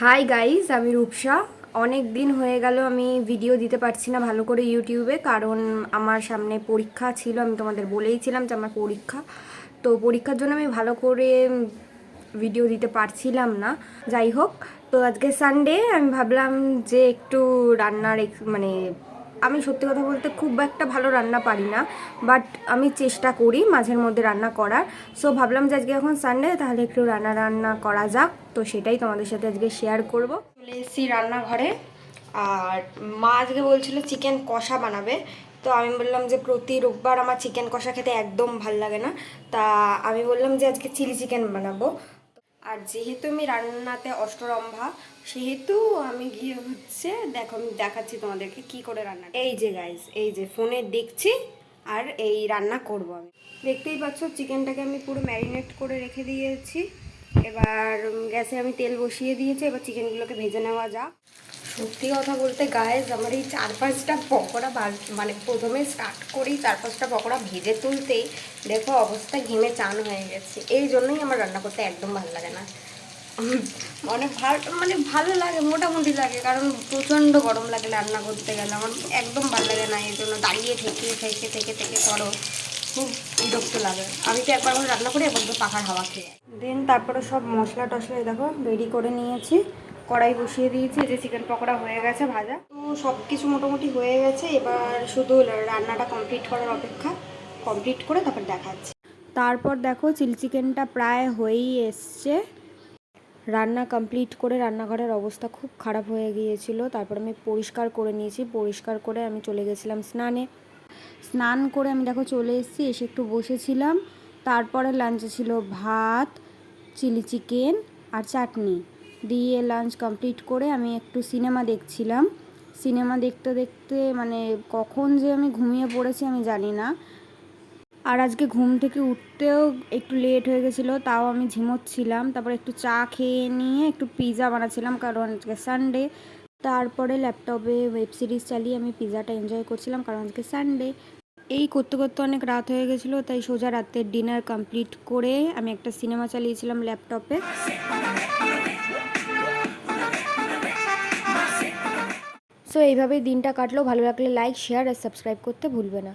Hi guys আমি রূপসা। অনেক দিন হয়ে গেল আমি ভিডিও দিতে পারছি না ভালো করে ইউটিউবে কারণ আমার সামনে পরীক্ষা ছিল, আমি তোমাদের বলেইছিলাম যে আমার পরীক্ষা। তো পরীক্ষার জন্য আমি ভালো করে ভিডিও দিতে পারছিলাম না। যাই হোক, তো আজকে সানডে আমি ভাবলাম যে একটু রান্নার মানে আমি সত্যি কথা বলতে খুব একটা ভালো রান্না পারি না বাট আমি চেষ্টা করি মাঝের মধ্যে রান্না করার। সো ভাবলাম যে আজকে এখন সানডে তাহলে একটু রান্না রান্না করা যাক। তো সেটাই তোমাদের সাথে আজকে শেয়ার করব। চলে এসেছি রান্নাঘরে। আর মা আজকে বলছিল চিকেন কষা বানাবে। তো আমি বললাম যে প্রতি রোববার আমার চিকেন কষা খেতে একদম ভালো লাগে না। তা আমি বললাম যে আজকে চিলি চিকেন বানাবো। আর যেহেতু আমি রান্নাতে অষ্টরম্ভা, সেহেতু আমি গিয়ে হচ্ছে, দেখো আমি দেখাচ্ছি তোমাদেরকে কি করে রান্না এই যে গাইজ এই যে ফোনে দেখছি আর এই রান্না করব আমি। দেখতেই পাচ্ছ চিকেনটাকে আমি পুরো ম্যারিনেট করে রেখে দিয়েছি। এবার গ্যাসে আমি তেল বসিয়ে দিয়েছি, এবার চিকেনগুলোকে ভেজে নেওয়া যাক। সত্যি কথা বলতে গায়েস আমার এই চার পাঁচটা পকোড়া মানে প্রথমে স্টার্ট করি, চার পাঁচটা পকোড়া ভেজে তুলতেই দেখো অবস্থা ঘেমে চান হয়ে গেছে। এই জন্যই আমার রান্না করতে একদম ভালো লাগে না। মানে ভালো মানে ভালো লাগে, মোটামুটি লাগে, কারণ প্রচণ্ড গরম লাগে রান্না করতে গেলে। আমার একদম ভালো লাগে না, এই জন্য দাঁড়িয়ে থেকে থেকে থেকে থেকে করো। খুব বিরক্ত লাগে। আমি তো একবার রান্না করি একবার পাখার হাওয়া খেয়ে দেন তারপরে সব মশলা টশলা দেখো রেডি করে নিয়েছি। কড়াই বসিয়ে দিয়েছি যে চিকেন পকোড়া হয়ে গেছে ভাজা। তো সব কিছু মোটামুটি হয়ে গেছে, এবার শুধু রান্নাটা কমপ্লিট করার অপেক্ষা। কমপ্লিট করে তারপর দেখাচ্ছি। তারপর দেখো চিলি চিকেনটা প্রায় হয়েই এসছে। রান্না কমপ্লিট করে রান্নাঘরের অবস্থা খুব খারাপ হয়ে গিয়েছিল। তারপর আমি পরিষ্কার করে নিয়েছি, পরিষ্কার করে আমি চলে গেছিলাম স্নানে। স্নান করে আমি দেখো চলে এসেছি, এসে একটু বসেছিলাম। তারপরে লাঞ্চে ছিল ভাত চিলি চিকেন আর চাটনি। দিয়ে লাঞ্চ কমপ্লিট করে আমি একটু সিনেমা দেখছিলাম। সিনেমা দেখতে দেখতে মানে কখন যে আমি ঘুমিয়ে পড়েছি আমি জানি না। আর আজকে ঘুম থেকে উঠতেও একটু লেট হয়ে গেছিল, তাও আমি ঝিমোচ্ছিলাম। তারপর একটু চা খেয়ে নিয়ে একটু পিৎজা বানাচ্ছিলাম, কারণ আজকে সানডে তারপরে ল্যাপটপে ওয়েব সিরিজ চালিয়ে আমি পিৎজাটা এনজয় করছিলাম, কারণ আজকে সানডে এই করতে করতে অনেক রাত হয়ে গেছিল, তাই সোজা রাতের ডিনার কমপ্লিট করে আমি একটা সিনেমা চালিয়েছিলাম ল্যাপটপে সো এইভাবেই দিনটা কাটলো। ভালো লাগলে লাইক শেয়ার আর সাবস্ক্রাইব করতে ভুলবে না।